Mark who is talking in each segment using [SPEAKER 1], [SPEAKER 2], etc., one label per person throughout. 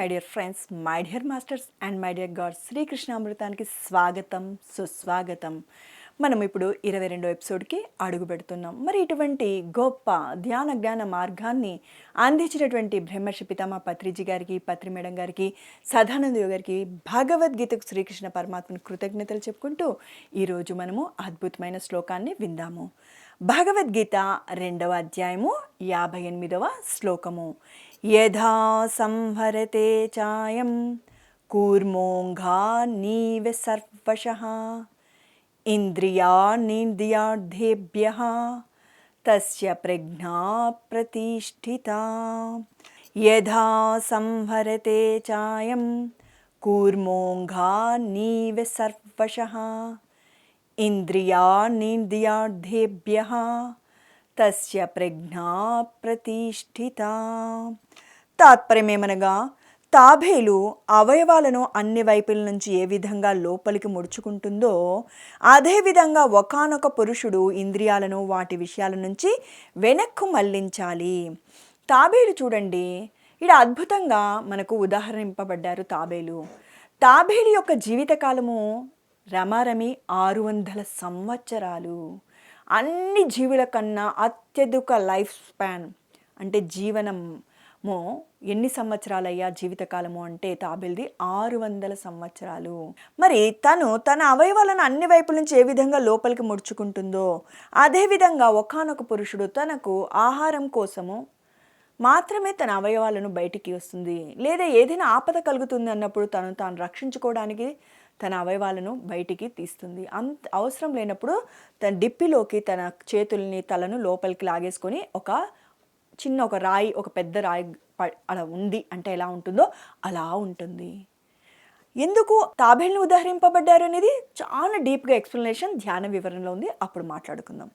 [SPEAKER 1] My dear friends my dear masters and my dear god శ్రీకృష్ణామృతానికి స్వాగతం సుస్వాగతం. మనం ఇప్పుడు ఇరవై రెండో ఎపిసోడ్కి అడుగు పెడుతున్నాం. మరి ఇటువంటి గొప్ప ధ్యాన జ్ఞాన మార్గాన్ని అందించినటువంటి బ్రహ్మర్షి పితామ పత్రిజీ గారికి పత్రి మేడం గారికి సదానంద గారికి భగవద్గీతకు శ్రీకృష్ణ పరమాత్మను కృతజ్ఞతలు చెప్పుకుంటూ ఈరోజు మనము అద్భుతమైన శ్లోకాన్ని విందాము. భగవద్గీత రెండవ అధ్యాయము యాభై ఎనిమిదవ శ్లోకము. यथा संहरते चायं कूर्मोऽङ्घानीव सर्वशः इन्द्रियाणिन्द्रियार्धेभ्यः तस्य प्रज्ञा प्रतिष्ठिता। यथा संहरते चायं कूर्मोऽघा सर्वशः इन्द्रिया తస్య ప్రజ్ఞా ప్రతిష్ఠిత. తాత్పర్యమేమనగా తాబేలు అవయవాలను అన్ని వైపుల నుంచి ఏ విధంగా లోపలికి ముడుచుకుంటుందో అదేవిధంగా ఒకానొక పురుషుడు ఇంద్రియాలను వాటి విషయాల నుంచి వెనక్కు మళ్ళించాలి తాబేలు చూడండి ఇక్కడ అద్భుతంగా మనకు ఉదాహరణింపబడ్డారు తాబేలు. తాబేలు యొక్క జీవితకాలము రమారమి ఆరు వందల సంవత్సరాలు. అన్ని జీవుల కన్నా అత్యధిక లైఫ్ స్పాన్ అంటే జీవనము ఎన్ని సంవత్సరాలయ్యా జీవితకాలము అంటే తాబేల్ది ఆరు వందల సంవత్సరాలు. మరి తను తన అవయవాలను అన్ని వైపుల నుంచి ఏ విధంగా లోపలికి ముడుచుకుంటుందో అదేవిధంగా ఒకానొక పురుషుడు తనకు ఆహారం కోసము మాత్రమే తన అవయవాలను బయటికి వస్తుంది. లేదా ఏదైనా ఆపద కలుగుతుంది అన్నప్పుడు తను తాను రక్షించుకోవడానికి తన అవయవాలను బయటికి తీస్తుంది. అంత అవసరం లేనప్పుడు తన డిప్పిలోకి తన చేతుల్ని తలను లోపలికి లాగేసుకొని ఒక చిన్న ఒక రాయి ఒక పెద్ద రాయి అలా ఉంది. అంటే ఎలా ఉంటుందో అలా ఉంటుంది. ఎందుకు తాబేల్ని ఉదహరింపబడ్డారు అనేది చాలా డీప్గా ఎక్స్ప్లెనేషన్ ధ్యాన వివరణలో ఉంది. అప్పుడు మాట్లాడుకుందాం.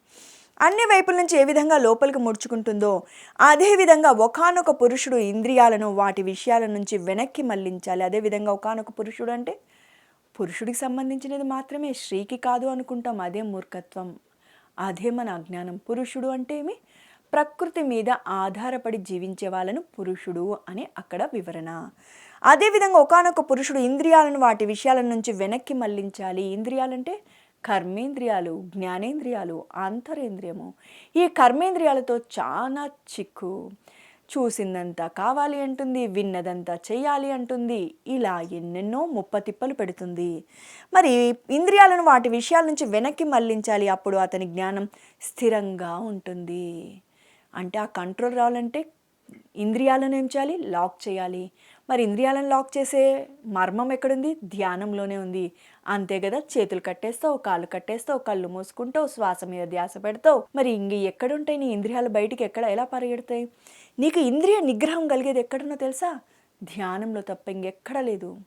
[SPEAKER 1] అన్ని వైపుల నుంచి ఏ విధంగా లోపలికి ముడుచుకుంటుందో అదేవిధంగా ఒకనొక ఒకానొక పురుషుడు ఇంద్రియాలను వాటి విషయాల నుంచి వెనక్కి మళ్ళించాలి అదేవిధంగా ఒకానొక పురుషుడు అంటే? పురుషుడికి సంబంధించినది మాత్రమే స్త్రీకి కాదు అనుకుంటాం. అదే మూర్ఖత్వం. అదే మన అజ్ఞానం. పురుషుడు అంటే ఏమి? ప్రకృతి మీద ఆధారపడి జీవించే వాళ్ళను పురుషుడు అని అక్కడ వివరణ. అదేవిధంగా ఒకానొక పురుషుడు ఇంద్రియాలను వాటి విషయాల నుంచి వెనక్కి మళ్ళించాలి ఇంద్రియాలంటే కర్మేంద్రియాలు జ్ఞానేంద్రియాలు అంతరేంద్రియము. ఈ కర్మేంద్రియాలతో చాలా చిక్కు. చూసిందంతా కావాలి అంటుంది విన్నదంతా చేయాలి అంటుంది. ఇలా ఎన్నెన్నో ముప్పతిప్పలు పెడుతుంది. మరి ఇంద్రియాలను వాటి విషయాల నుంచి వెనక్కి మళ్ళించాలి అప్పుడు అతని జ్ఞానం స్థిరంగా ఉంటుంది. అంటే ఆ కంట్రోల్ రావాలంటే ఇంద్రియాలను ఏం చేయాలి? లాక్ చేయాలి. మరి ఇంద్రియాలను లాక్ చేసే మర్మం ఎక్కడుంది? ధ్యానంలోనే ఉంది. అంతే కదా? చేతులు కట్టేస్తావు కాళ్ళు కట్టేస్తావు కళ్ళు మూసుకుంటావు శ్వాస మీద ధ్యాస పెడతావు. మరి ఇంక ఎక్కడుంటాయి? నీ ఇంద్రియాలు బయటికి ఎక్కడ ఎలా పరిగెడతాయి? నీకు ఇంద్రియ నిగ్రహం కలిగేది ఎక్కడున్నా తెలుసా? ధ్యానంలో తప్ప ఇంకెక్కడ లేదు.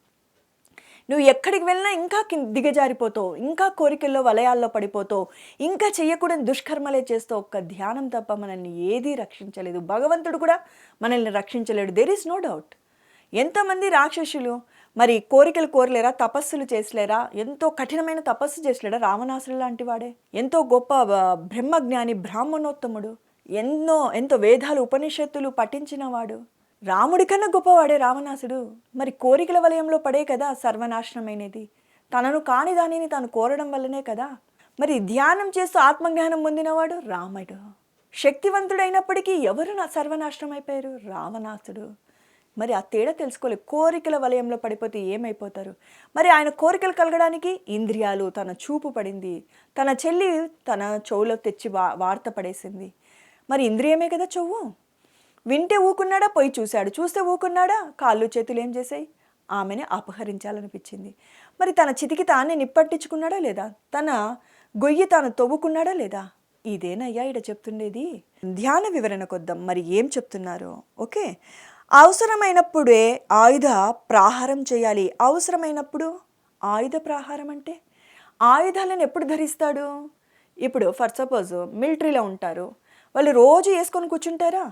[SPEAKER 1] నువ్వు ఎక్కడికి వెళ్ళినా ఇంకా దిగజారిపోతావు ఇంకా కోరికల్లో వలయాల్లో పడిపోతావు ఇంకా చేయకూడని దుష్కర్మలే చేస్తావు ఒక్క ధ్యానం తప్ప మనల్ని ఏదీ రక్షించలేదు. భగవంతుడు కూడా మనల్ని రక్షించలేడు. దెర్ ఈస్ నో డౌట్ ఎంతమంది రాక్షసులు మరి కోరికలు కోరలేరా తపస్సులు చేసలేరా ఎంతో కఠినమైన తపస్సు చేసలేడా రావణాసుడు లాంటి వాడే? ఎంతో గొప్ప బ్రహ్మజ్ఞాని బ్రాహ్మణోత్తముడు ఎన్నో ఎంతో వేదాలు ఉపనిషత్తులు పఠించినవాడు రాముడి కన్నా గొప్పవాడే రావణాసుడు. మరి కోరికల వలయంలో పడే కదా సర్వనాశనమైనది. తనను కాని దానిని తాను కోరడం వల్లనే కదా. మరి ధ్యానం చేస్తూ ఆత్మజ్ఞానం పొందినవాడు రాముడు. శక్తివంతుడైనప్పటికీ ఎవరు నా సర్వనాశనం అయిపోయారు రావణాసుడు. మరి ఆ తేడా తెలుసుకోలేదు కోరికల వలయంలో పడిపోతే ఏమైపోతారు? మరి ఆయన కోరికలు కలగడానికి ఇంద్రియాలు తన చూపు పడింది. తన చెల్లి తన చెవులో తెచ్చి వా వార్త పడేసింది. మరి ఇంద్రియమే కదా చెవు? వింటే ఊకున్నాడా? పోయి చూశాడు. చూస్తే ఊకున్నాడా? కాళ్ళు చేతులు ఏం చేశాయి? ఆమెని అపహరించాలనిపించింది. మరి తన చితికి తానే నిప్పట్టించుకున్నాడా లేదా? తన గొయ్యి తాను తవ్వుకున్నాడా లేదా? ఇదేనయ్యా ఇడ చెప్తుండేది. ధ్యాన వివరణ కొద్దాం. మరి ఏం చెప్తున్నారు? ఓకే. అవసరమైనప్పుడే ఆయుధ ప్రాహారం చేయాలి. అవసరమైనప్పుడు ఆయుధ ప్రాహారం అంటే? ఆయుధాలను ఎప్పుడు ధరిస్తాడు? ఇప్పుడు ఫర్ సపోజ్ మిలిటరీలో ఉంటారు. వాళ్ళు రోజు వేసుకొని కూర్చుంటారా?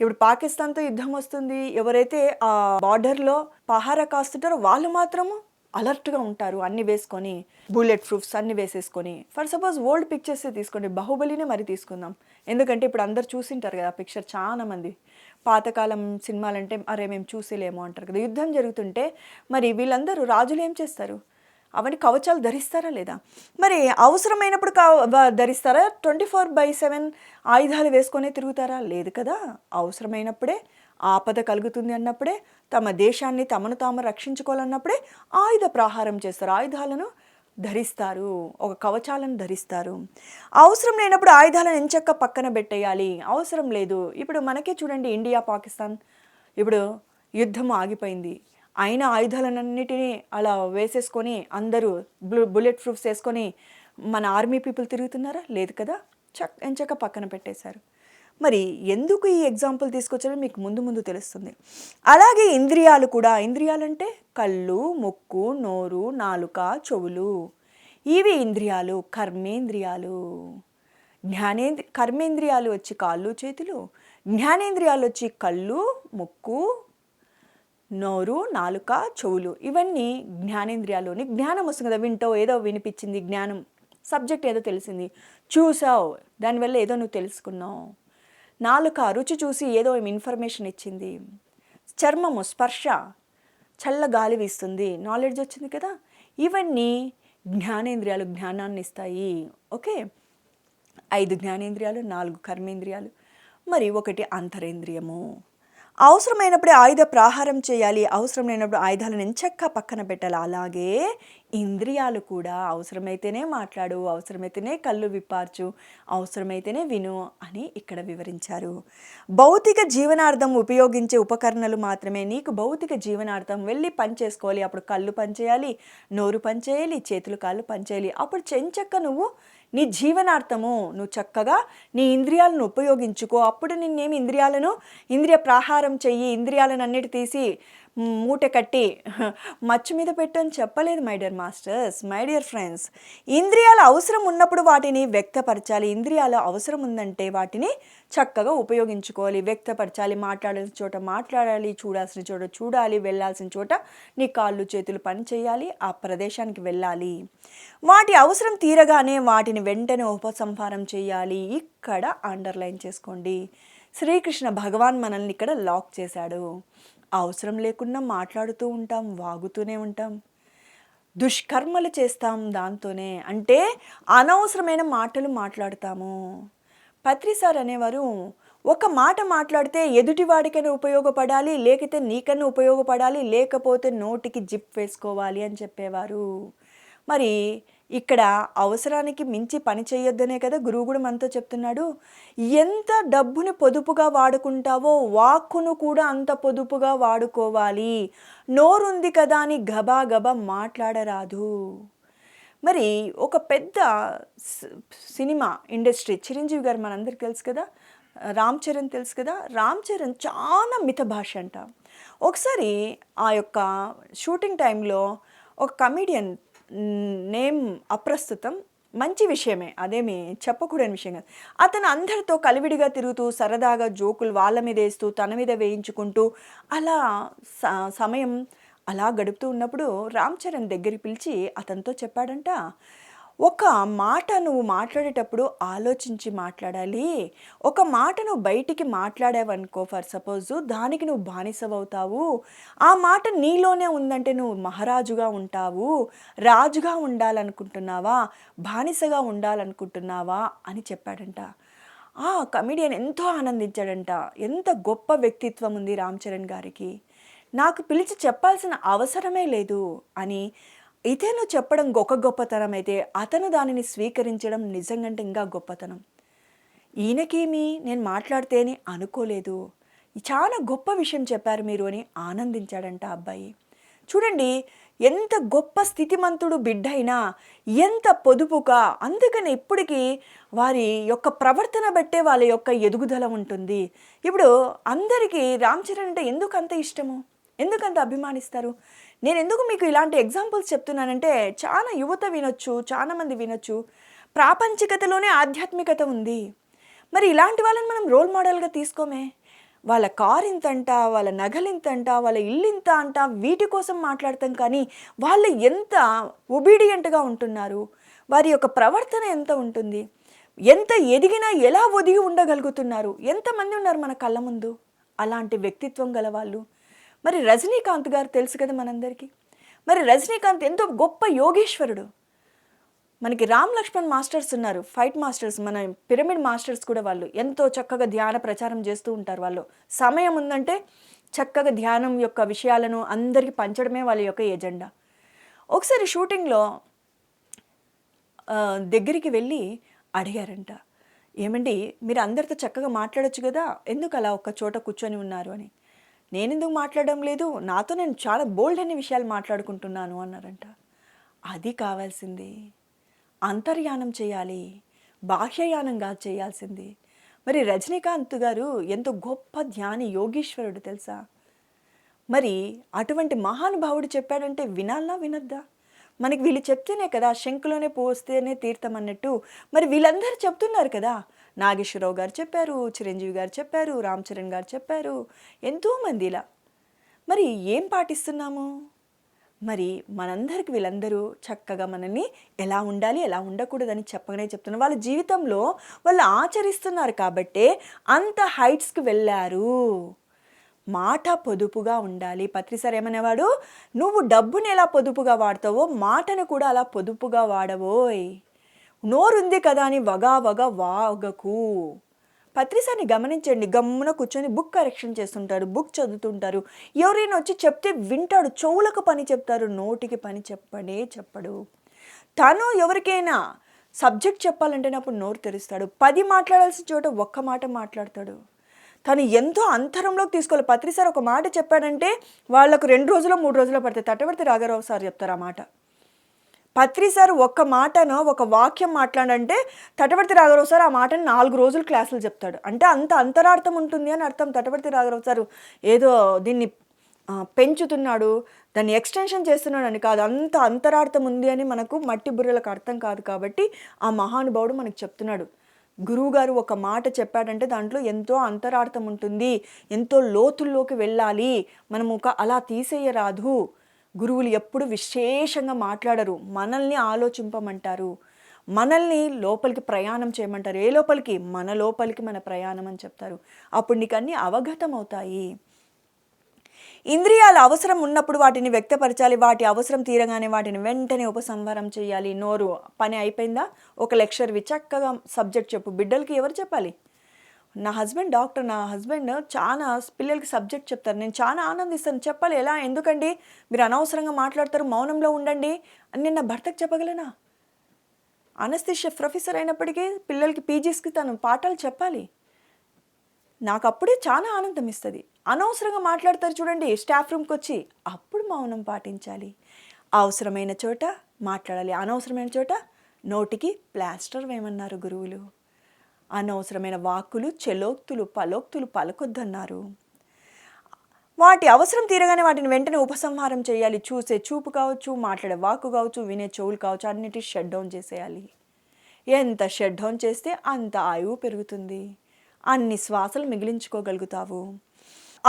[SPEAKER 1] ఇప్పుడు పాకిస్తాన్తో యుద్ధం వస్తుంది. ఎవరైతే ఆ బార్డర్లో పహారా కాస్తుంటారో వాళ్ళు మాత్రము అలర్ట్గా ఉంటారు. అన్ని వేసుకొని బుల్లెట్ ప్రూఫ్స్ అన్ని వేసేసుకొని. ఫర్ సపోజ్ ఓల్డ్ పిక్చర్స్ తీసుకోండి. బాహుబలినే మరి తీసుకుందాం. ఎందుకంటే ఇప్పుడు అందరు చూసింటారు కదా పిక్చర్ చాలా మంది. పాతకాలం సినిమాలంటే అరే మేము చూసేలేము అంటారు కదా. యుద్ధం జరుగుతుంటే మరి వీళ్ళందరూ రాజులు ఏం చేస్తారు? అవన్నీ కవచాలు ధరిస్తారా లేదా? మరి అవసరమైనప్పుడు కవ ధరిస్తారా? ట్వంటీ ఫోర్ బై సెవెన్ ఆయుధాలు వేసుకొని తిరుగుతారా? లేదు కదా. అవసరమైనప్పుడే ఆపద కలుగుతుంది అన్నప్పుడే తమ దేశాన్ని తమను తాము రక్షించుకోవాలన్నప్పుడే ఆయుధ ప్రహారం చేస్తారు. ఆయుధాలను ధరిస్తారు. ఒక కవచాలను ధరిస్తారు. అవసరం లేనప్పుడు ఆయుధాలను ఎంచక్క పక్కన పెట్టేయాలి. అవసరం లేదు. ఇప్పుడు మనకే చూడండి ఇండియా పాకిస్తాన్. ఇప్పుడు యుద్ధం ఆగిపోయింది. అయిన ఆయుధాలన్నిటినీ అలా వేసేసుకొని అందరూ బు- బుల్లెట్ ప్రూఫ్స్ వేసుకొని మన ఆర్మీ పీపుల్ తిరుగుతున్నారా? లేదు కదా? చక్ ఎంచక పక్కన పెట్టేశారు. మరి ఎందుకు ఈ ఎగ్జాంపుల్ తీసుకొచ్చారో మీకు ముందు ముందు తెలుస్తుంది. అలాగే ఇంద్రియాలు కూడా ఇంద్రియాలంటే కళ్ళు ముక్కు నోరు నాలుక చెవులు. ఇవి ఇంద్రియాలు కర్మేంద్రియాలు. జ్ఞానేంద్రి కర్మేంద్రియాలు వచ్చి కాళ్ళు చేతులు. జ్ఞానేంద్రియాలు వచ్చి కళ్ళు ముక్కు నోరు నాలుక చెవులు ఇవన్నీ జ్ఞానేంద్రియాలు జ్ఞానం వస్తుంది కదా. వింటో ఏదో వినిపించింది జ్ఞానం సబ్జెక్ట్ ఏదో తెలిసింది చూసావు దానివల్ల ఏదో నువ్వు తెలుసుకున్నావు. నాలుక రుచి చూసి ఏదో ఇన్ఫర్మేషన్ ఇచ్చింది. చర్మము స్పర్శ చల్ల గాలి వీస్తుంది నాలెడ్జ్ వచ్చింది కదా. ఇవన్నీ జ్ఞానేంద్రియాలు జ్ఞానాన్ని ఇస్తాయి. ఓకే? ఐదు జ్ఞానేంద్రియాలు నాలుగు కర్మేంద్రియాలు మరి ఒకటి అంతరేంద్రియము. అవసరమైనప్పుడే ఆయుధ ప్రహారం చేయాలి అవసరం లేనప్పుడు ఆయుధాలను ఎంచక్క పక్కన పెట్టాలి. అలాగే ఇంద్రియాలు కూడా అవసరమైతేనే మాట్లాడు అవసరమైతేనే కళ్ళు విప్పార్చు అవసరమైతేనే విను అని ఇక్కడ వివరించారు. భౌతిక జీవనార్థం ఉపయోగించే ఉపకరణలు మాత్రమే. నీకు భౌతిక జీవనార్థం వెళ్ళి పని చేసుకోవాలి. అప్పుడు కళ్ళు పనిచేయాలి నోరు పనిచేయాలి చేతులు కాళ్ళు పనిచేయాలి అప్పుడు చెంచక్క నువ్వు నీ జీవనార్థము నువ్వు చక్కగా నీ ఇంద్రియాలను ఉపయోగించుకో. అప్పుడు నిన్నేమి ఇంద్రియాలను ఇంద్రియ ప్రాహారం చెయ్యి ఇంద్రియాలను అన్నిటి తీసి మూట కట్టి మచ్చు మీద పెట్టు అని చెప్పలేదు my dear masters my dear friends ఇంద్రియాల అవసరం ఉన్నప్పుడు వాటిని వ్యక్తపరచాలి. ఇంద్రియాల అవసరం ఉందంటే వాటిని చక్కగా ఉపయోగించుకోవాలి. వ్యక్తపరచాలి మాట్లాడాల్సిన చోట మాట్లాడాలి చూడాల్సిన చోట చూడాలి వెళ్ళాల్సిన చోట నీ కాళ్ళు చేతులు పని చేయాలి ఆ ప్రదేశానికి వెళ్ళాలి. వాటి అవసరం తీరగానే వాటిని వెంటనే ఉపసంహారం చేయాలి. ఇక్కడ అండర్లైన్ చేసుకోండి. శ్రీకృష్ణ భగవాన్ మనల్ని ఇక్కడ లాక్ చేశాడు. అవసరం లేకుండా మాట్లాడుతూ ఉంటాం వాగుతూనే ఉంటాం. దుష్కర్మలు చేస్తాం దాంతోనే. అంటే అనవసరమైన మాటలు మాట్లాడతాము. పత్రి సార్ అనేవారు ఒక మాట మాట్లాడితే ఎదుటివాడికైనా ఉపయోగపడాలి లేకపోతే నీకన్నా ఉపయోగపడాలి లేకపోతే నోటికి జిప్ వేసుకోవాలి అని చెప్పేవారు. మరి ఇక్కడ అవసరానికి మించి పని చేయొద్దనే కదా గురువు కూడా మనతో చెప్తున్నాడు. ఎంత డబ్బుని పొదుపుగా వాడుకుంటావో వాక్కును కూడా అంత పొదుపుగా వాడుకోవాలి. నోరుంది కదా అని గబా గబా మాట్లాడరాదు. మరి ఒక పెద్ద సినిమా ఇండస్ట్రీ చిరంజీవి గారు మనందరికి తెలుసు కదా రామ్ చరణ్ తెలుసు కదా రామ్ చరణ్ చాలా మిత భాష అంట. ఒకసారి ఆ యొక్క షూటింగ్ టైంలో ఒక కమీడియన్ నేమ్ అప్రస్తుతం మంచి విషయమే. అదేమి చెప్పకూడని విషయం కాదు. అతను అందరితో కలివిడిగా తిరుగుతూ సరదాగా జోకులు వాళ్ళ మీద వేస్తూ తన మీద వేయించుకుంటూ అలా స- సమయం అలా గడుపుతూ ఉన్నప్పుడు రామ్ చరణ్ దగ్గరికి పిలిచి అతనితో చెప్పాడంట ఒక మాట నువ్వు మాట్లాడేటప్పుడు ఆలోచించి మాట్లాడాలి. ఒక మాట నువ్వు బయటికి మాట్లాడావనుకో ఫర్ సపోజ్ దానికి నువ్వు బానిసవవుతావు. ఆ మాట నీలోనే ఉందంటే నువ్వు మహారాజుగా ఉంటావు రాజుగా ఉండాలనుకుంటున్నావా బానిసగా ఉండాలనుకుంటున్నావా అని చెప్పాడంట. ఆ కమిడియన్ ఎంతో ఆనందించాడంట. ఎంత గొప్ప వ్యక్తిత్వం ఉంది రామ్ చరణ్ గారికి. నాకు పిలిచి చెప్పాల్సిన అవసరమే లేదు అని ఇతను చెప్పడం గొప్ప గొప్పతనం అయితే అతను దానిని స్వీకరించడం నిజంగంటే ఇంకా గొప్పతనం. ఈయనకేమి నేను మాట్లాడితే అని అనుకోలేదు. చాలా గొప్ప విషయం చెప్పారు మీరు అని ఆనందించాడంట అబ్బాయి. చూడండి ఎంత గొప్ప స్థితిమంతుడు బిడ్డ అయినా ఎంత పొదుపుగా అందుకని ఇప్పటికీ వారి యొక్క ప్రవర్తన బట్టే వాళ్ళ యొక్క ఎదుగుదల ఉంటుంది. ఇప్పుడు అందరికీ రామ్ చరణ్ అంటే ఎందుకు అంత ఇష్టము? ఎందుకంత అభిమానిస్తారు? నేను ఎందుకు మీకు ఇలాంటి ఎగ్జాంపుల్స్ చెప్తున్నానంటే చాలా యువత వినొచ్చు చాలామంది వినొచ్చు. ప్రాపంచికతలోనే ఆధ్యాత్మికత ఉంది. మరి ఇలాంటి వాళ్ళని మనం రోల్ మోడల్గా తీసుకోమే? వాళ్ళ కార్ ఇంతంట వాళ్ళ నగలింతంట వాళ్ళ ఇల్లు ఇంత అంట వీటి కోసం మాట్లాడతాం కానీ వాళ్ళు ఎంత ఒబీడియంట్గా ఉంటున్నారు? వారి యొక్క ప్రవర్తన ఎంత ఉంటుంది? ఎంత ఎదిగినా ఎలా ఒదిగి ఉండగలుగుతున్నారు? ఎంతమంది ఉన్నారు మన కళ్ళ ముందు? అలాంటి వ్యక్తిత్వం గల వాళ్ళు మరి రజనీకాంత్ గారు తెలుసు కదా మనందరికీ? మరి రజనీకాంత్ ఎంతో గొప్ప యోగేశ్వరుడు. మనకి రామ్ లక్ష్మణ్ మాస్టర్స్ ఉన్నారు ఫైట్ మాస్టర్స్ మన పిరమిడ్ మాస్టర్స్ కూడా వాళ్ళు. ఎంతో చక్కగా ధ్యాన ప్రచారం చేస్తూ ఉంటారు వాళ్ళు. సమయం ఉందంటే చక్కగా ధ్యానం యొక్క విషయాలను అందరికీ పంచడమే వాళ్ళ యొక్క ఎజెండా. ఒకసారి షూటింగ్లో దగ్గరికి వెళ్ళి అడిగారంట. ఏమండి మీరు అందరితో చక్కగా మాట్లాడొచ్చు కదా? ఎందుకు అలా ఒక చోట కూర్చొని ఉన్నారు అని. నేనెందుకు మాట్లాడడం లేదు? నాతో నేను చాలా బోల్డ్ అనే విషయాలు మాట్లాడుకుంటున్నాను అన్నారంట. అది కావాల్సింది. అంతర్యానం చేయాలి. బాహ్యయానంగా చేయాల్సింది. మరి రజనీకాంత్ గారు ఎంతో గొప్ప ధ్యాని యోగీశ్వరుడు తెలుసా? మరి అటువంటి మహానుభావుడు చెప్పాడంటే వినాలా వినద్దా? మనకి వీళ్ళు చెప్తేనే కదా శంకులోనే పోస్తేనే తీర్థం అన్నట్టు. మరి వీళ్ళందరూ చెప్తున్నారు కదా. నాగేశ్వరరావు గారు చెప్పారు చిరంజీవి గారు చెప్పారు రామ్ చరణ్ గారు చెప్పారు. ఎంతోమంది ఇలా. మరి ఏం పాటిస్తున్నాము? మరి మనందరికి వీళ్ళందరూ చక్కగా మనల్ని ఎలా ఉండాలి ఎలా ఉండకూడదని చెప్పగానే చెప్తున్నారు. వాళ్ళ జీవితంలో వాళ్ళు ఆచరిస్తున్నారు కాబట్టే అంత హైట్స్కి వెళ్ళారు. మాట పొదుపుగా ఉండాలి. పత్రిసార్ ఏమనేవాడు? నువ్వు డబ్బుని ఎలా పొదుపుగా వాడతావో మాటను కూడా అలా పొదుపుగా వాడవోయ్. నోరుంది కదా అని వగా వగా వాగకు. పత్రిసాన్ని గమనించండి. గమ్మున కూర్చొని బుక్ కరెక్షన్ చేస్తుంటారు బుక్ చదువుతుంటారు. ఎవరైనా వచ్చి చెప్తే వింటాడు. చెవులకు పని చెప్తారు నోటికి పని చెప్పడే చెప్పడు. తను ఎవరికైనా సబ్జెక్ట్ చెప్పాలంటే అప్పుడు నోరు తెరుస్తాడు. పది మాట్లాడాల్సిన చోట ఒక్క మాట మాట్లాడతాడు. తను ఎంతో అంతరంలోకి తీసుకోవాలి. పత్రి సార్ ఒక మాట చెప్పాడంటే వాళ్ళకు రెండు రోజులు మూడు రోజులు పడతాయి తట్టబడితే రాఘరావు సార్ చెప్తారు ఆ మాట. పత్రి సార్ ఒక్క మాటను ఒక వాక్యం మాట్లాడంటే తటవర్తి రాఘరావు సార్ ఆ మాటను నాలుగు రోజులు క్లాసులు చెప్తాడు. అంటే అంత అంతరార్థం ఉంటుంది అని అర్థం. తటవర్తి రాఘరావు సార్ ఏదో దీన్ని పెంచుతున్నాడు దాన్ని ఎక్స్టెన్షన్ చేస్తున్నాడు అని కాదు. అంత అంతరార్థం ఉంది అని మనకు మట్టి బుర్రలకు అర్థం కాదు కాబట్టి ఆ మహానుభావుడు మనకు చెప్తున్నాడు. గురువుగారు ఒక మాట చెప్పాడంటే దాంట్లో ఎంతో అంతరార్థం ఉంటుంది ఎంతో లోతుల్లోకి వెళ్ళాలి మనం ఒక అలా తీసేయరాదు. గురువులు ఎప్పుడు విశేషంగా మాట్లాడరు మనల్ని ఆలోచింపమంటారు. మనల్ని లోపలికి ప్రయాణం చేయమంటారు. ఏ లోపలికి? మన లోపలికి మన ప్రయాణం అని చెప్తారు. అప్పుడు నీకు అన్నీ అవగతం అవుతాయి ఇంద్రియాల అవసరం ఉన్నప్పుడు వాటిని వ్యక్తపరచాలి వాటి అవసరం తీరగానే వాటిని వెంటనే ఉపసంహారం చేయాలి. నోరు పని అయిపోయిందా? ఒక లెక్చర్వి చక్కగా సబ్జెక్ట్ చెప్పు. బిడ్డలకి ఎవరు చెప్పాలి? నా హస్బెండ్ డాక్టర్ నా హస్బెండ్ చాలా పిల్లలకి సబ్జెక్ట్ చెప్తారు. నేను చాలా ఆనందిస్తాను. చెప్పాలి ఎలా? ఎందుకండి? మీరు అనవసరంగా మాట్లాడతారు మౌనంలో ఉండండి. అని నేను నా భర్తకు చెప్పగలనా? అనస్థిషియా ప్రొఫెసర్ అయినప్పటికీ పిల్లలకి పీజీస్కి తను పాఠాలు చెప్పాలి. నాకు అప్పుడే చాలా ఆనందం ఇస్తుంది. అనవసరంగా మాట్లాడతారు చూడండి స్టాఫ్ రూమ్కి వచ్చి అప్పుడు మౌనం పాటించాలి. అవసరమైన చోట మాట్లాడాలి. అనవసరమైన చోట నోటికి ప్లాస్టర్ వేయమన్నారు గురువులు. అనవసరమైన వాక్కులు చెలోక్తులు పలోక్తులు పలకొద్దన్నారు. వాటి అవసరం తీరగానే వాటిని వెంటనే ఉపసంహారం చేయాలి. చూసే చూపు కావచ్చు మాట్లాడే వాక్కు కావచ్చు వినే చెవులు కావచ్చు అన్నిటి షట్ డౌన్ చేసేయాలి. ఎంత షట్ డౌన్ చేస్తే అంత ఆయువు పెరుగుతుంది. అన్ని శ్వాసలు మిగిలించుకోగలుగుతావు.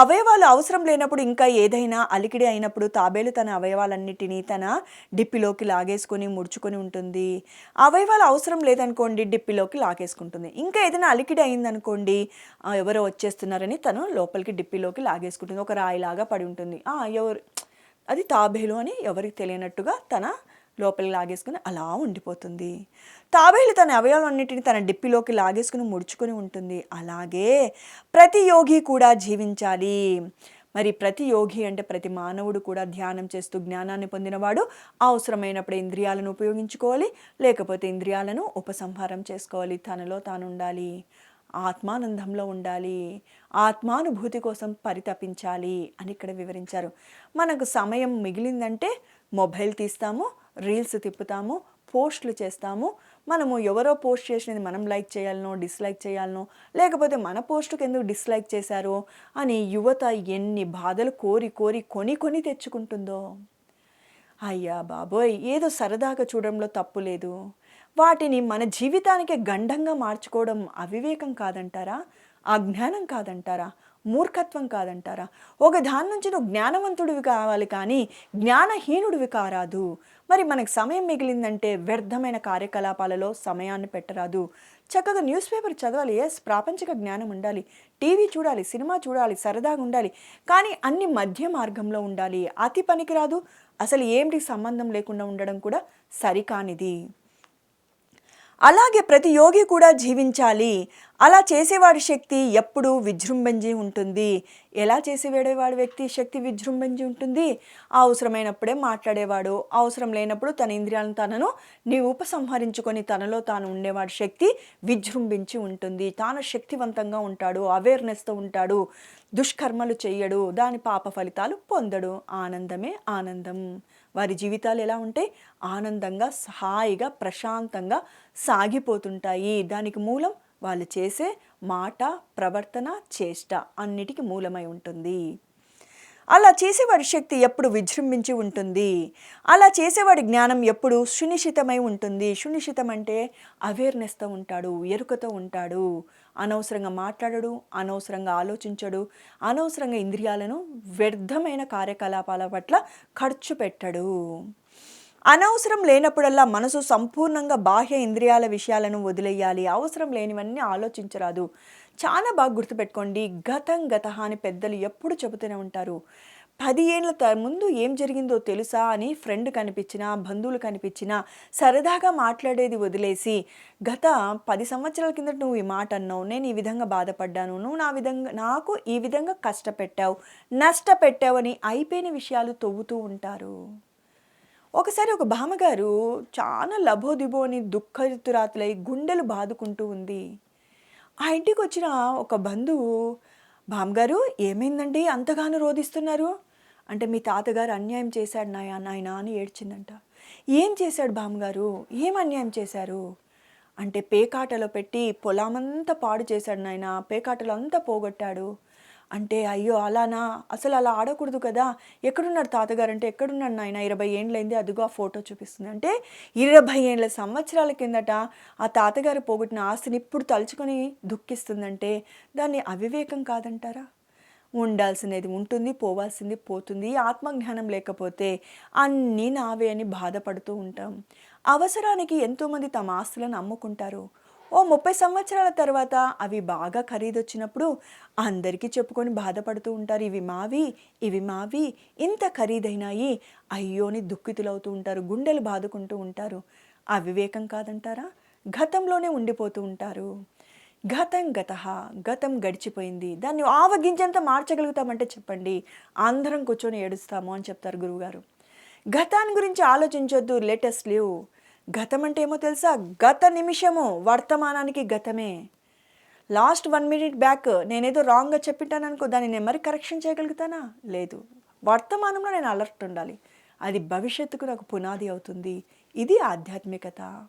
[SPEAKER 1] అవయవాలు అవసరం లేనప్పుడు ఇంకా ఏదైనా అలికిడి అయినప్పుడు తాబేలు తన అవయవాలన్నిటినీ తన డిప్పిలోకి లాగేసుకొని ముడుచుకొని ఉంటుంది. అవయవాలు అవసరం లేదనుకోండి డిప్పిలోకి లాగేసుకుంటుంది. ఇంకా ఏదైనా అలికిడి అయిందనుకోండి ఎవరో వచ్చేస్తున్నారని తను లోపలికి డిప్పిలోకి లాగేసుకుంటుంది. ఒక రాయిలాగా పడి ఉంటుంది. ఎవరు అది తాబేలు అని ఎవరికి తెలియనట్టుగా తన లోపలికి లాగేసుకుని అలా ఉండిపోతుంది. తాబేలు తన అవయవాలన్నింటినీ తన డిప్పిలోకి లాగేసుకుని ముడుచుకొని ఉంటుంది. అలాగే ప్రతి యోగి కూడా జీవించాలి. మరి ప్రతి యోగి అంటే ప్రతి మానవుడు కూడా ధ్యానం చేస్తూ జ్ఞానాన్ని పొందినవాడు అవసరమైనప్పుడు ఇంద్రియాలను ఉపయోగించుకోవాలి లేకపోతే ఇంద్రియాలను ఉపసంహారం చేసుకోవాలి. తనలో తాను ఉండాలి ఆత్మానందంలో ఉండాలి. ఆత్మానుభూతి కోసం పరితపించాలి అని ఇక్కడ వివరించారు. మనకు సమయం మిగిలిందంటే మొబైల్ తీస్తాము రీల్స్ తిప్పుతాము పోస్టులు చేస్తాము మనము ఎవరో పోస్ట్ చేసినది మనం లైక్ చేయాలనో డిస్లైక్ చేయాలనో లేకపోతే మన పోస్టుకి ఎందుకు డిస్లైక్ చేశారో అని యువత ఎన్ని బాధలు కోరి కోరి కొని కొని తెచ్చుకుంటుందో. అయ్యా బాబోయ్! ఏదో సరదాగా చూడడంలో తప్పు లేదు. వాటిని మన జీవితానికి గండంగా మార్చుకోవడం అవివేకం కాదంటారా? అజ్ఞానం కాదంటారా? మూర్ఖత్వం కాదంటారా? ఒక దాని నుంచి నువ్వు జ్ఞానవంతుడివి కావాలి కానీ జ్ఞానహీనుడివి కారాదు. మరి మనకు సమయం మిగిలిందంటే వ్యర్థమైన కార్యకలాపాలలో సమయాన్ని పెట్టరాదు. చక్కగా న్యూస్ పేపర్ చదవాలి ఎస్ ప్రాపంచిక జ్ఞానం ఉండాలి టీవీ చూడాలి సినిమా చూడాలి సరదాగా ఉండాలి కానీ అన్ని మధ్య మార్గంలో ఉండాలి. అతి పనికిరాదు అసలు ఏమిటి సంబంధం లేకుండా ఉండడం కూడా సరికానిది. అలాగే ప్రతి యోగి కూడా జీవించాలి. అలా చేసేవాడి శక్తి ఎప్పుడూ విజృంభించి ఉంటుంది. ఎలా చేసేవాడేవాడి వ్యక్తి శక్తి విజృంభించి ఉంటుంది? అవసరమైనప్పుడే మాట్లాడేవాడు అవసరం లేనప్పుడు తన ఇంద్రియాలను తనను నీ ఉపసంహరించుకొని తనలో తాను ఉండేవాడి శక్తి విజృంభించి ఉంటుంది. తాను శక్తివంతంగా ఉంటాడు అవేర్నెస్తో ఉంటాడు దుష్కర్మలు చెయ్యడు దాని పాప ఫలితాలు పొందడు. ఆనందమే ఆనందం. వారి జీవితాలు ఎలా ఉంటాయి ఆనందంగా హాయిగా ప్రశాంతంగా సాగిపోతుంటాయి. దానికి మూలం వాళ్ళు చేసే మాట ప్రవర్తన చేష్ట అన్నిటికీ మూలమై ఉంటుంది. అలా చేసేవాడి శక్తి ఎప్పుడు విజృంభించి ఉంటుంది. అలా చేసేవాడి జ్ఞానం ఎప్పుడు సునిశ్చితమై ఉంటుంది. సునిశ్చితం అంటే అవేర్నెస్తో ఉంటాడు ఎరుకతో ఉంటాడు. అనవసరంగా మాట్లాడడు అనవసరంగా ఆలోచించడు అనవసరంగా ఇంద్రియాలను వ్యర్థమైన కార్యకలాపాల పట్ల ఖర్చు పెట్టడు. అనవసరం లేనప్పుడల్లా మనసు సంపూర్ణంగా బాహ్య ఇంద్రియాల విషయాలను వదిలేయాలి. అవసరం లేనివన్నీ ఆలోచించరాదు. చాలా బాగా గుర్తుపెట్టుకోండి. గతం గత అని పెద్దలు ఎప్పుడు చెబుతూనే ఉంటారు. పది ఏళ్ళ త ముందు ఏం జరిగిందో తెలుసా అని ఫ్రెండ్ కనిపించినా బంధువులు కనిపించినా సరదాగా మాట్లాడేది వదిలేసి గత పది సంవత్సరాల కిందట నువ్వు ఈ మాట అన్నావు నేను ఈ విధంగా బాధపడ్డాను నువ్వు నా విధంగా నాకు ఈ విధంగా కష్టపెట్టావు నష్టపెట్టావు అని అయిపోయిన విషయాలు తవ్వుతూ ఉంటారు. ఒకసారి ఒక భామగారు చాలా లభోదిబో అని దుఃఖితురాతులై గుండెలు బాదుకుంటూ ఉంది. ఆ ఇంటికి వచ్చిన ఒక బంధువు భామగారు ఏమైందండి? అంతగానో రోధిస్తున్నారు? అంటే మీ తాతగారు అన్యాయం చేశాడు నాయ నాయన అని ఏడ్చిందంట. ఏం చేశాడు బామ్మగారు? ఏం అన్యాయం చేశారు? అంటే పేకాటలో పెట్టి పొలమంతా పాడు చేశాడు నాయన పేకాటలో అంతా పోగొట్టాడు. అంటే అయ్యో అలానా? అసలు అలా ఆడకూడదు కదా? ఎక్కడున్నాడు తాతగారు? అంటే ఎక్కడున్నాడు నాయన? ఇరవై ఏండ్లైంది అదిగో ఆ ఫోటో చూపిస్తుంది. అంటే ఇరవై ఏండ్ల సంవత్సరాల కిందట ఆ తాతగారు పోగొట్టిన ఆస్తిని ఇప్పుడు తలుచుకొని దుఃఖిస్తుందంటే దాన్ని అవివేకం కాదంటారా? ఉండాల్సినది ఉంటుంది పోవాల్సింది పోతుంది. ఆత్మజ్ఞానం లేకపోతే అన్నీ నావే అని బాధపడుతూ ఉంటాం. అవసరానికి ఎంతోమంది తమ ఆస్తులను అమ్ముకుంటారు. ఓ ముప్పై సంవత్సరాల తర్వాత అవి బాగా ఖరీదొచ్చినప్పుడు అందరికీ చెప్పుకొని బాధపడుతూ ఉంటారు. ఇవి మావి ఇవి మావి ఇంత ఖరీదైనాయి. అయ్యోని దుఃఖితులవుతూ ఉంటారు. గుండెలు బాదుకుంటూ ఉంటారు. అవివేకం కాదంటారా? గతంలోనే ఉండిపోతూ ఉంటారు. గతం గత గతం గడిచిపోయింది. దాన్ని ఆవగించేంత మార్చగలుగుతామంటే చెప్పండి. అందరం కూర్చొని ఏడుస్తాము అని చెప్తారు గురువుగారు. గతాన్ని గురించి ఆలోచించొద్దు లేటెస్ట్ లివ్ గతం అంటే ఏమో తెలుసా? గత నిమిషము వర్తమానానికి గతమే లాస్ట్ వన్ మినిట్ బ్యాక్ నేనేదో రాంగ్గా చెప్పింటాను అనుకో దాన్ని నేను మరి కరెక్షన్ చేయగలుగుతానా? లేదు. వర్తమానంలో నేను అలర్ట్ ఉండాలి. అది భవిష్యత్తుకు నాకు పునాది అవుతుంది. ఇది ఆధ్యాత్మికత.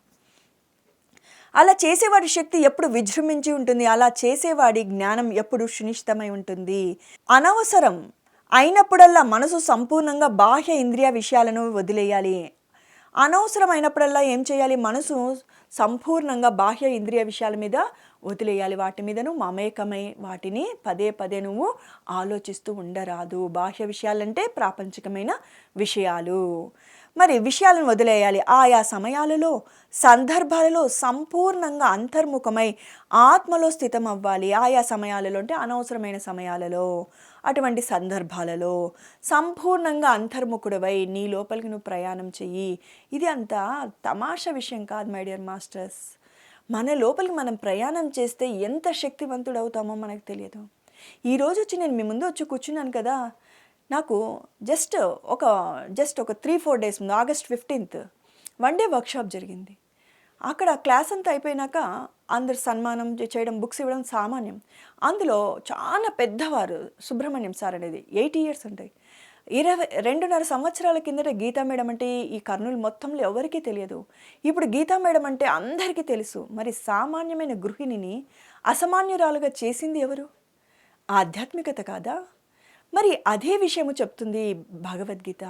[SPEAKER 1] అలా చేసేవాడి శక్తి ఎప్పుడు విజృంభించి ఉంటుంది? అలా చేసేవాడి జ్ఞానం ఎప్పుడు సునిశ్చితమై ఉంటుంది? అనవసరం. అయినప్పుడల్లా మనసు సంపూర్ణంగా బాహ్య ఇంద్రియ విషయాలను వదిలేయాలి. అనవసరమైనప్పుడల్లా ఏం చేయాలి? మనసు సంపూర్ణంగా బాహ్య ఇంద్రియ విషయాల మీద వదిలేయాలి. వాటి మీదను మమేకమై వాటిని పదే పదే నువ్వు ఆలోచిస్తూ ఉండరాదు. బాహ్య విషయాలంటే ప్రాపంచికమైన విషయాలు. మరి విషయాలను వదిలేయాలి. ఆయా సమయాలలో సందర్భాలలో సంపూర్ణంగా అంతర్ముఖమై ఆత్మలో స్థితం అవ్వాలి ఆయా సమయాలలో అంటే అనవసరమైన సమయాలలో అటువంటి సందర్భాలలో సంపూర్ణంగా అంతర్ముఖుడవై నీ లోపలికి నువ్వు ప్రయాణం చెయ్యి. ఇది అంత తమాషా విషయం కాదు మై డియర్ మాస్టర్స్. మన లోపలికి మనం ప్రయాణం చేస్తే ఎంత శక్తివంతుడవుతామో మనకు తెలియదు. ఈరోజు వచ్చి నేను మీ ముందు వచ్చి కూర్చున్నాను కదా నాకు జస్ట్ ఒక జస్ట్ ఒక త్రీ ఫోర్ డేస్ ముందు August fifteenth one day workshop జరిగింది. అక్కడ క్లాస్ అంతా అయిపోయినాక అందరు సన్మానం చేయడం బుక్స్ ఇవ్వడం సామాన్యం. అందులో చాలా పెద్దవారు సుబ్రహ్మణ్యం సార్ అనేది ఎయిటీ ఇయర్స్ ఉంటాయి ఇరవై రెండున్నర సంవత్సరాల కిందట గీతా మేడం అంటే ఈ కర్నూలు మొత్తంలో ఎవరికీ తెలియదు. ఇప్పుడు గీతా మేడం అంటే అందరికీ తెలుసు. మరి సామాన్యమైన గృహిణిని అసామాన్యురాలుగా చేసింది ఎవరు? ఆధ్యాత్మికత కాదా? మరి అదే విషయము చెప్తుంది భగవద్గీత.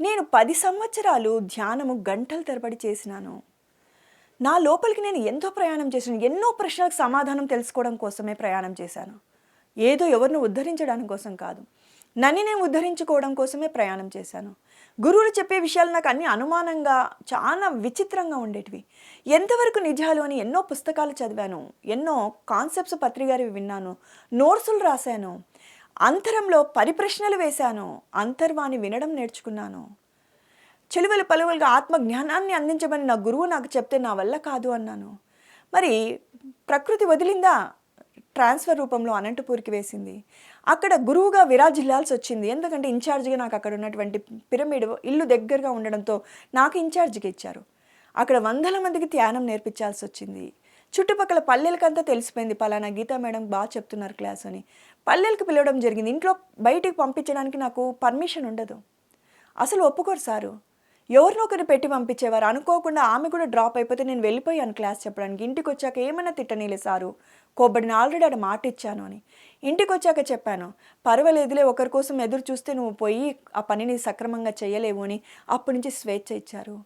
[SPEAKER 1] నేను పది సంవత్సరాలు ధ్యానము గంటల తరబడి చేసినాను. నా లోపలికి నేను ఎంతో ప్రయాణం చేశాను. ఎన్నో ప్రశ్నలకు సమాధానం తెలుసుకోవడం కోసమే ప్రయాణం చేశాను. ఏదో ఎవరిని ఉద్ధరించడం కోసం కాదు. నన్ను నేను ఉద్ధరించుకోవడం కోసమే ప్రయాణం చేశాను. గురువులు చెప్పే విషయాలు నాకు అన్ని అనుమానంగా చాలా విచిత్రంగా ఉండేటివి. ఎంతవరకు నిజాలు అని ఎన్నో పుస్తకాలు చదివాను. ఎన్నో కాన్సెప్ట్స్ పత్రికారివి విన్నాను. నోట్సులు రాశాను. అంతరంలో పరిప్రశ్నలు వేశాను. అంతర్వాణి వినడం నేర్చుకున్నాను. చెలువలు పలువలుగా ఆత్మ జ్ఞానాన్ని అందించమని నా గురువు నాకు చెప్తే నా వల్ల కాదు అన్నాను. మరి ప్రకృతి వదిలిందా? ట్రాన్స్ఫర్ రూపంలో అనంతపూర్కి వేసింది. అక్కడ గురువుగా విరాజిల్లాల్సి వచ్చింది. ఎందుకంటే ఇన్ఛార్జ్గా నాకు అక్కడ ఉన్నటువంటి పిరమిడ్ ఇల్లు దగ్గరగా ఉండడంతో నాకు ఇన్ఛార్జ్కి ఇచ్చారు. అక్కడ వందల మందికి ధ్యానం నేర్పించాల్సి వచ్చింది. చుట్టుపక్కల పల్లెలకంతా తెలిసిపోయింది. పలానా గీతా మేడం బాగా చెప్తున్నారు క్లాస్ అని. పల్లెలకు పిలవడం జరిగింది. ఇంట్లో బయటికి పంపించడానికి నాకు పర్మిషన్ ఉండదు. అసలు ఒప్పుకోరు సారు. ఎవరినొకరు ఒకరిని పెట్టి పంపించేవారు. అనుకోకుండా ఆమె కూడా డ్రాప్ అయిపోతే నేను వెళ్ళిపోయాను క్లాస్ చెప్పడానికి. ఇంటికి వచ్చాక ఏమైనా తిట్టనీలే సారు. కోబడిని ఆల్రెడీ ఆడ మాట ఇచ్చాను అని. ఇంటికి వచ్చాక చెప్పాను పర్వాలేదులే ఒకరి కోసం ఎదురు చూస్తే నువ్వు పోయి ఆ పనిని సక్రమంగా చేయలేవు అని. అప్పటి నుంచి స్వేచ్ఛ ఇచ్చారు.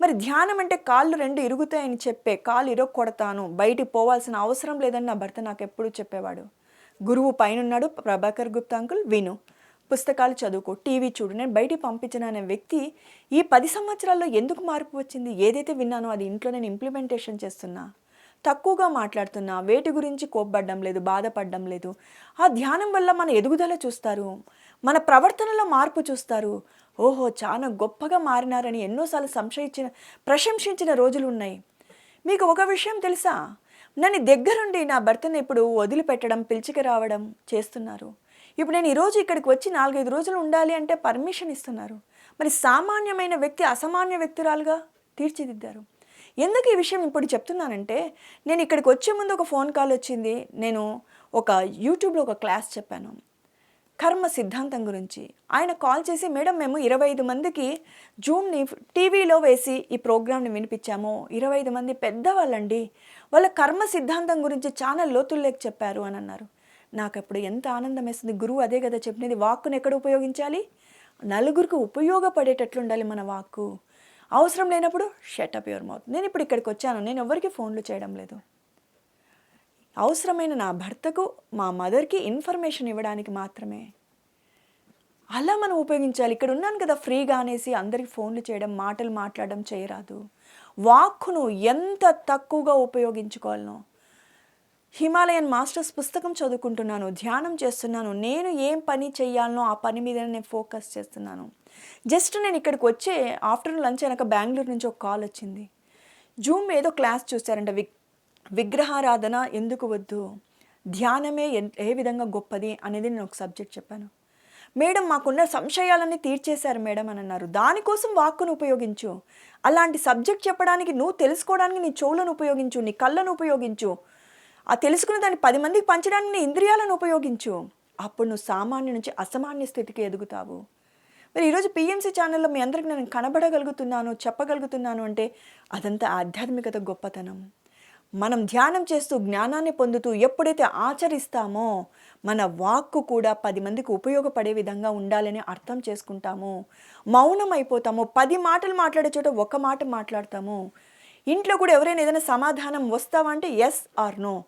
[SPEAKER 1] మరి ధ్యానం అంటే కాళ్ళు రెండు ఇరుగుతాయని చెప్పే కాలు ఇరగ కొడతాను బయటికి పోవాల్సిన అవసరం లేదని నా భర్త నాకు ఎప్పుడూ చెప్పేవాడు? గురువు పైనున్నాడు ప్రభాకర్ గుప్తా అంకుల్ విను. పుస్తకాలు చదువుకో టీవీ చూడు నేను బయటికి పంపించిన అనే వ్యక్తి ఈ పది సంవత్సరాల్లో ఎందుకు మార్పు వచ్చింది? ఏదైతే విన్నానో అది ఇంట్లో నేను ఇంప్లిమెంటేషన్ చేస్తున్నా. తక్కువగా మాట్లాడుతున్నా వేటి గురించి కోప్పడ్డం లేదు బాధపడడం లేదు. ఆ ధ్యానం వల్ల మన ఎదుగుదల చూస్తారు మన ప్రవర్తనలో మార్పు చూస్తారు. ఓహో చాలా గొప్పగా మారినారని ఎన్నోసార్లు సంశయించిన ప్రశంసించిన రోజులు ఉన్నాయి మీకు ఒక విషయం తెలుసా? నన్ను దగ్గరుండి నా భర్తను ఇప్పుడు వదిలిపెట్టడం పిలిచికి రావడం చేస్తున్నారు. ఇప్పుడు నేను ఈరోజు ఇక్కడికి వచ్చి నాలుగైదు రోజులు ఉండాలి అంటే పర్మిషన్ ఇస్తున్నారు. మరి సామాన్యమైన వ్యక్తి అసామాన్య వ్యక్తురాలుగా తీర్చిదిద్దారు. ఎందుకు ఈ విషయం ఇప్పుడు చెప్తున్నానంటే నేను ఇక్కడికి వచ్చే ముందు ఒక ఫోన్ కాల్ వచ్చింది. నేను ఒక యూట్యూబ్లో ఒక క్లాస్ చెప్పాను. కర్మ సిద్ధాంతం గురించి. ఆయన కాల్ చేసి మేడం మేము ఇరవై ఐదు మందికి జూమ్ని టీవీలో వేసి ఈ ప్రోగ్రామ్ని వినిపించాము. ఇరవై ఐదు మంది పెద్దవాళ్ళండి. వాళ్ళ కర్మ సిద్ధాంతం గురించి చాలా లోతుల్లోకి చెప్పారు అని అన్నారు. నాకు అప్పుడు ఎంత ఆనందం వేస్తుంది. గురువు అదే కదా చెప్పినది. వాక్కును ఎక్కడ ఉపయోగించాలి? నలుగురికి ఉపయోగపడేటట్లు ఉండాలి మన వాక్కు. అవసరం లేనప్పుడు షటప్ యువర్ మౌత్ నేను ఇప్పుడు ఇక్కడికి వచ్చాను. నేను ఎవరికి ఫోన్లు చేయడం లేదు. అవసరమైన నా భర్తకు మా మదర్కి ఇన్ఫర్మేషన్ ఇవ్వడానికి మాత్రమే. అలా మనం ఉపయోగించాలి. ఇక్కడ ఉన్నాను కదా ఫ్రీగా అనేసి అందరికి ఫోన్లు చేయడం మాటలు మాట్లాడడం చేయరాదు. వాక్కును ఎంత తక్కువగా ఉపయోగించుకోవాలనో. హిమాలయన్ మాస్టర్స్ పుస్తకం చదువుకుంటున్నాను ధ్యానం చేస్తున్నాను నేను ఏం పని చేయాలనో ఆ పని మీద నేను ఫోకస్ చేస్తున్నాను. జస్ట్ నేను ఇక్కడికి వచ్చే ఆఫ్టర్నూన్ లంచ్ అయినాక బెంగళూరు నుంచి ఒక కాల్ వచ్చింది. జూమ్ ఏదో క్లాస్ చూశారంట విక్ విగ్రహారాధన ఎందుకు వద్దు? ధ్యానమే ఎన్- ఏ విధంగా గొప్పది అనేది నేను ఒక సబ్జెక్ట్ చెప్పాను. మేడం మాకున్న సంశయాలన్నీ తీర్చేశారు మేడం అని అన్నారు. దానికోసం వాక్కును ఉపయోగించు. అలాంటి సబ్జెక్ట్ చెప్పడానికి నువ్వు తెలుసుకోవడానికి నీ చెవులను ఉపయోగించు నీ కళ్ళను ఉపయోగించు. ఆ తెలుసుకున్న దాన్ని పది మందికి పంచడానికి నీ ఇంద్రియాలను ఉపయోగించు. అప్పుడు నువ్వు సామాన్య నుంచి అసామాన్య స్థితికి ఎదుగుతావు. మరి ఈరోజు పిఎంసీ ఛానల్లో మీ అందరికి నేను కనబడగలుగుతున్నాను చెప్పగలుగుతున్నాను అంటే అదంతా ఆధ్యాత్మికత గొప్పతనం. మనం ధ్యానం చేస్తూ జ్ఞానాన్ని పొందుతూ ఎప్పుడైతే ఆచరిస్తామో మన వాక్కు కూడా పది మందికి ఉపయోగపడే విధంగా ఉండాలని అర్థం చేసుకుంటాము. మౌనం అయిపోతాము పది మాటలు మాట్లాడే చోట ఒక మాట మాట్లాడతాము. ఇంట్లో కూడా ఎవరైనా ఏదైనా సమాధానం వస్తావా అంటే ఎస్ ఆర్ నో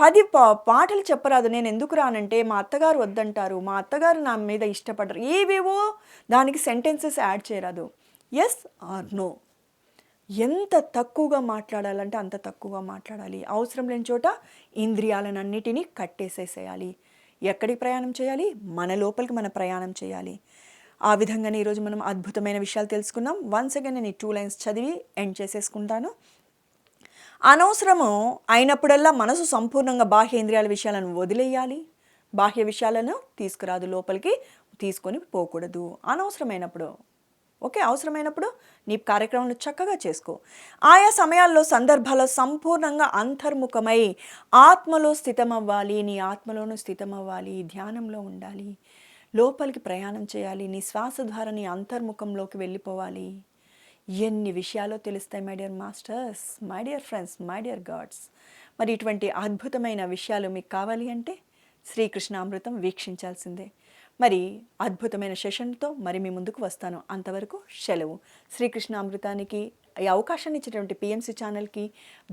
[SPEAKER 1] పది పా- పాటలు చెప్పరాదు. నేను ఎందుకు రానంటే మా అత్తగారు వద్దంటారు. మా అత్తగారు నా మీద ఇష్టపడరు. ఏవేవో దానికి సెంటెన్సెస్ యాడ్ చేయరాదు. ఎస్ ఆర్ నో ఎంత తక్కువగా మాట్లాడాలంటే అంత తక్కువగా మాట్లాడాలి. అవసరం లేని చోట ఇంద్రియాలన్నిటినీ కట్టేసేసేయాలి. ఎక్కడికి ప్రయాణం చేయాలి? మన లోపలికి మన ప్రయాణం చేయాలి. ఆ విధంగానే ఈరోజు మనం అద్భుతమైన విషయాలు తెలుసుకున్నాం వన్స్ అగైన్ నేను ఈ టూ లైన్స్ చదివి ఎండ్ చేసేసుకుంటాను. అనవసరము అయినప్పుడల్లా మనసు సంపూర్ణంగా బాహ్య ఇంద్రియాల విషయాలను వదిలేయాలి. బాహ్య విషయాలను తీసుకురాదు లోపలికి తీసుకొని పోకూడదు. అనవసరమైనప్పుడు ఓకే అవసరమైనప్పుడు నీ కార్యక్రమాలు చక్కగా చేసుకో. ఆయా సమయాల్లో సందర్భాల్లో సంపూర్ణంగా అంతర్ముఖమై ఆత్మలో స్థితమవ్వాలి నీ ఆత్మలోనూ స్థితమవ్వాలి ధ్యానంలో ఉండాలి లోపలికి ప్రయాణం చేయాలి నీ శ్వాస ద్వారా నీ అంతర్ముఖంలోకి వెళ్ళిపోవాలి. ఎన్ని విషయాలు తెలుస్తాయి my dear masters my dear friends my dear gods మరి ఇటువంటి అద్భుతమైన విషయాలు మీకు కావాలి అంటే శ్రీకృష్ణామృతం వీక్షించాల్సిందే. మరి అద్భుతమైన సెషన్తో మరి మీ ముందుకు వస్తాను. అంతవరకు సెలవు. శ్రీకృష్ణామృతానికి ఈ అవకాశాన్ని ఇచ్చినటువంటి పిఎంసీ ఛానల్కి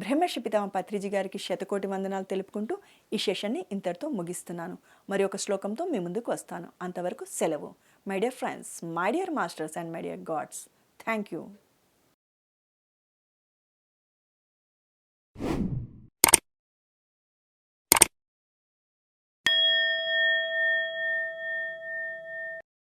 [SPEAKER 1] బ్రహ్మర్షి పితామ పత్రిజీ గారికి శతకోటి వందనాలు తెలుపుకుంటూ ఈ సెషన్ని ఇంతటితో ముగిస్తున్నాను. మరి ఒక శ్లోకంతో మీ ముందుకు వస్తాను. అంతవరకు సెలవు. My dear friends my dear masters and my dear gods thank you